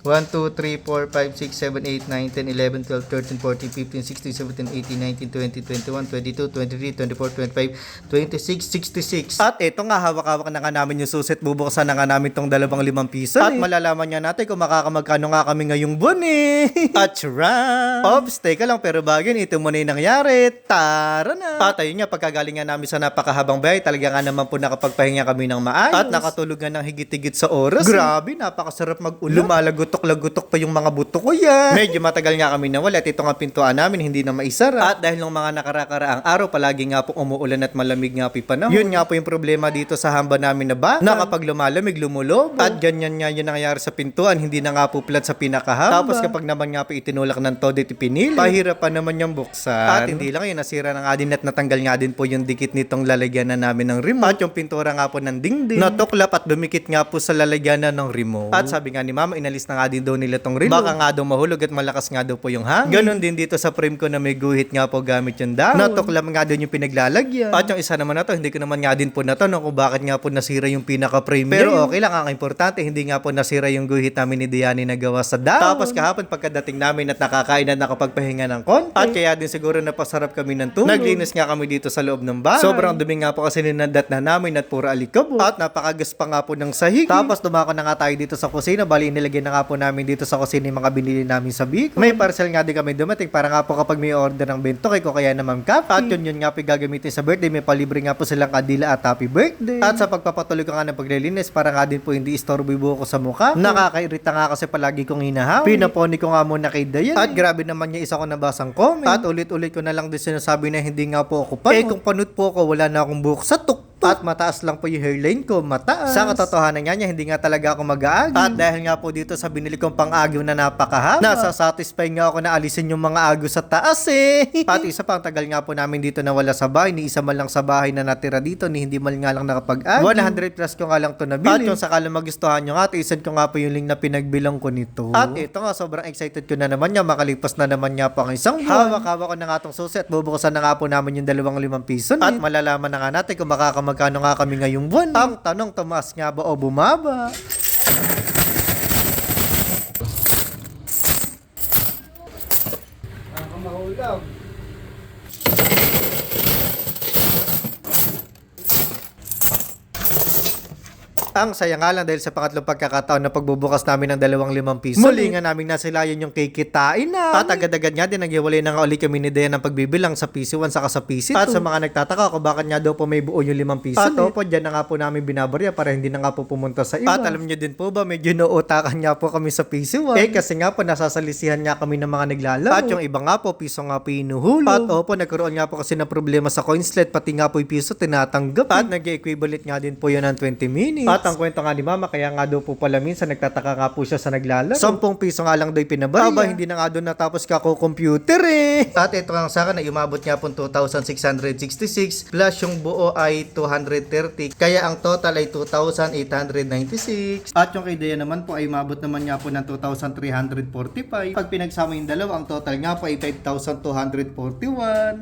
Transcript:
1, 2, 3, 4, 5, 6, 7, 8, 9, 10, 11, 12, 13, 14, 15, 16, 17, 18, 19, 20, 21, 22, 23, 24, 25, 26, 66. At ito nga, hawak-hawak na nga namin yung susit. Bubuksan na nga namin tong dalawang limang piso. At malalaman nga natin kung makakamagkano nga kami ngayong buwan eh. At right. Ops, teka lang, pero bago yun, ito muna yung nangyari. Tara na. At ayun nga, pagkagaling nga namin sa napakahabang biyahe, talaga nga naman po nakapagpahinga kami ng maayos. At nakatulog nga ng higit-higit sa oras. Grabe, napakasarap mag-ulan. Lumalagutok-lagutok pa yung mga buto ko yan. Medyo matagal nga kami nawala at ito nga pintuan namin hindi na maisara. At dahil ng mga nakarakaraang araw, palagi nga po umuulan at malamig nga po yung panahon. Yun nga po yung problema dito sa hamba namin na ba? Na kapag lumalamig, lumulob. At ganyan nga yun nangyayari sa pintuan, hindi na nga po flat sa pinakahamba. Tapos kapag naman nga po itinulak ng todo at ipinili, pahirap pa naman yung buksan. At hindi lang yun, nasira na nga din at natanggal nga din po yung dikit nitong lalagyan na namin ng remote. At yung pintura nga po ng dingding. Natuklap at dumikit nga po sa lalagyan ng remote. At sabi nga ni mama, inalis na nga din daw nila tong remote. Baka nga daw mahulog at malakas nga daw po yung hangin. Ganon din dito sa frame ko na may guhit nga po gamit yung dahon. Natuklap nga doon yung pinaglalagyan. At yung isa naman na to, hindi ko naman nga din po natanong kung bakit nga po nasira yung pinaka-frame Pero okay lang, ang importante, hindi nga po nasira yung guhit namin ni Diani na gawa sa dahon. Tapos kahapon pagkadating namin at nakakain at nakapagpahinga ng konti. At kaya din siguro napasarap kami ng tulog. Naglinis nga kami dito sa loob ng bahay. Sobrang dumi nga po kasi ninandat na namin at puro alikabok. At napakagas pa nga po ng sahig. Tapos dumako na nga tayo dito sa kusina. Bali, inilagay na nga po namin dito sa kusina yung mga binili namin sa Bicol. May parcel nga din kami dumating para nga po kapag may order ng bento kay ko kaya na Ma'am Cap. At yun yun nga po yung gagamitin sa birthday. May palibre nga po silang kadila at happy birthday. At sa pagpapatuloy ko nga ng paglilinis para nga din po hindi istorbo yung ko sa mukha. Nakakairita nga kasi palagi kong hinahaw. Pinaponi ko nga muna kay Dayan. At grabe naman niya isa ko nabasang comment. At ulit-ulit ko na lang din sinasabi na hindi nga po ako pa. Eh kung panot po ako, wala na akong buhok sa tuktok. At mataas lang po yung hairline ko, mataas. Sa katotohanan nga niya, hindi nga talaga ako mag-aagi. At dahil nga po dito sa binili kong pang-agyo na napakahaba, nasa-satisfy nga ako na alisin yung mga agyo sa taas eh. At isa pa, ang tagal nga po namin dito na wala sa bahay, ni isa man lang sa bahay na natira dito, ni hindi man nga lang nakapag-agyo. 100 plus ko nga lang to nabili. At kung sakala magustuhan nyo nga, tiisan ko nga po yung link na pinagbilang ko nito. At ito nga, sobrang excited ko na naman niya, makalipas na naman niya po ang isang buwan. Hawak-hawak ko na nga tong susi at bubukasan na nga po namin yung dalawang limang piso. At malalaman na nga natin kung makakamagkano nga kami ngayong buwan. Ang tanong, tumaas nga ba o bumaba? Ang saya nga lang dahil sa pangatlong pagkakataon na pagbubukas namin ng dalawang limang piso. Muli nga namin nasilayan yung kikitain na. At agad-agad nga din nagyawalay na nga ulit kami ni Dea ng pagbibilang sa PC1 saka sa PC2. At sa mga nagtataka kung bakit nga daw po may buo yung limang piso. At opo, dyan na nga po namin binabarya para hindi na nga po pumunta sa iba. At alam nyo din po ba, medyo nauutakan nga po kami sa PC1. Eh kasi nga po nasasalisihan nga kami ng mga naglalaro. At yung iba nga po, piso nga po inuhulog. At opo, nagkaroon nga po kasi na problema sa coinslet, pati nga po yung piso tinatanggap. At nag-equivalent nga din po yun ng 20 minutes. At ang kwento nga ni mama, kaya nga daw po pala minsan nagtataka nga po siya sa naglalaro. 10 piso nga lang daw. Aba, hindi na nga doon natapos ka ko computer eh. At ito nga sa akin na umabot nga po 2,666 plus yung buo ay 230. Kaya ang total ay 2,896. At yung kay Dea naman po ay umabot naman nga po ng 2,345. Pag pinagsama yung dalawa, ang total nga po ay 5,241.